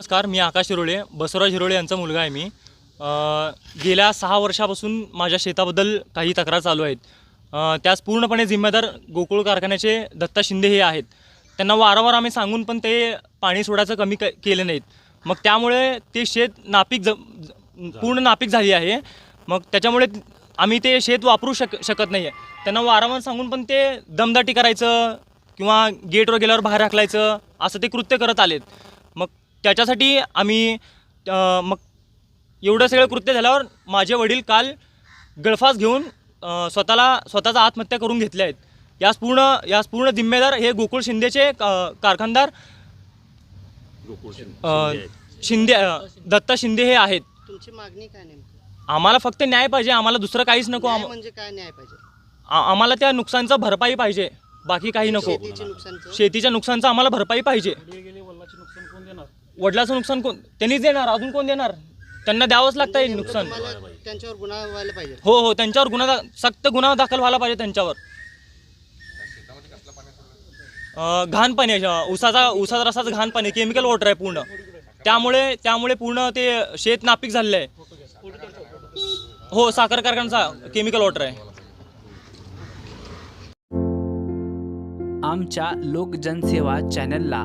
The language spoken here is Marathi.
नमस्कार मी आकाश हिरोळे बसवराज हिरोळे यांचा मुलगा आहे मी. गेल्या सहा वर्षापासून माझ्या शेताबद्दल काही तक्रार चालू आहेत. त्यास पूर्णपणे जिम्मेदार गोकुळ कारखान्याचे दत्ता शिंदे हे आहेत. त्यांना वारंवार आम्ही सांगून पण ते पाणी सोडायचं कमी क केलं नाहीत. मग त्यामुळे ते शेत नापीक ज ज- पूर्ण नापीक झाली आहे. मग त्याच्यामुळे आम्ही ते शेत वापरू शक शकत नाही आहे त्यांना वारंवार सांगून पण ते दमदाटी करायचं किंवा गेटवर गेल्यावर बाहेर हाकलायचं असं ते कृत्य करत आलेत. मग त्याच्यासाठी आम्ही मग एवढं सगळं कृत्य झाल्यावर माझे वडील काल गळफास घेऊन स्वतःला स्वतःचा आत्महत्या करून घेतल्या आहेत. यास पूर्ण यास पूर्ण जिम्मेदार हे गोकुळ शिंदेचे कारखानदार शिंदे. दत्ता शिंदे हे आहेत. तुमची मागणी काय नेमकी? आम्हाला फक्त न्याय पाहिजे आम्हाला दुसरं काहीच नको न्याय आम- म्हणजे काय न्याय पाहिजे? आ- आम्हाला त्या नुकसानचा भरपाई पाहिजे बाकी काही नको. शेतीचे नुकसानचं? शेतीच्या नुकसानचं आम्हाला भरपाई पाहिजे. वडिलाचं नुकसान कोण? त्यांनीच देणार अजून कोण देणार? त्यांना द्यावंच लागतं हे नुकसान. तुम्हाला त्यांच्यावर गुन्हा व्हायला पाहिजे. हो हो त्यांच्यावर गुन्हा दा- सक्त गुन्हा दाखल व्हायला पाहिजे त्यांच्यावर. अं, घाण पाणी आहे अं, उसाचा उसाचा रसाचं घाण पाणी केमिकल वॉटर आहे पूर्ण. त्यामुळे त्यामुळे पूर्ण ते शेत नापीक झालेलं आहे. हो साखर कारखान्याचा केमिकल वॉटर आहे. आमच्या लोक जनसेवा चॅनलला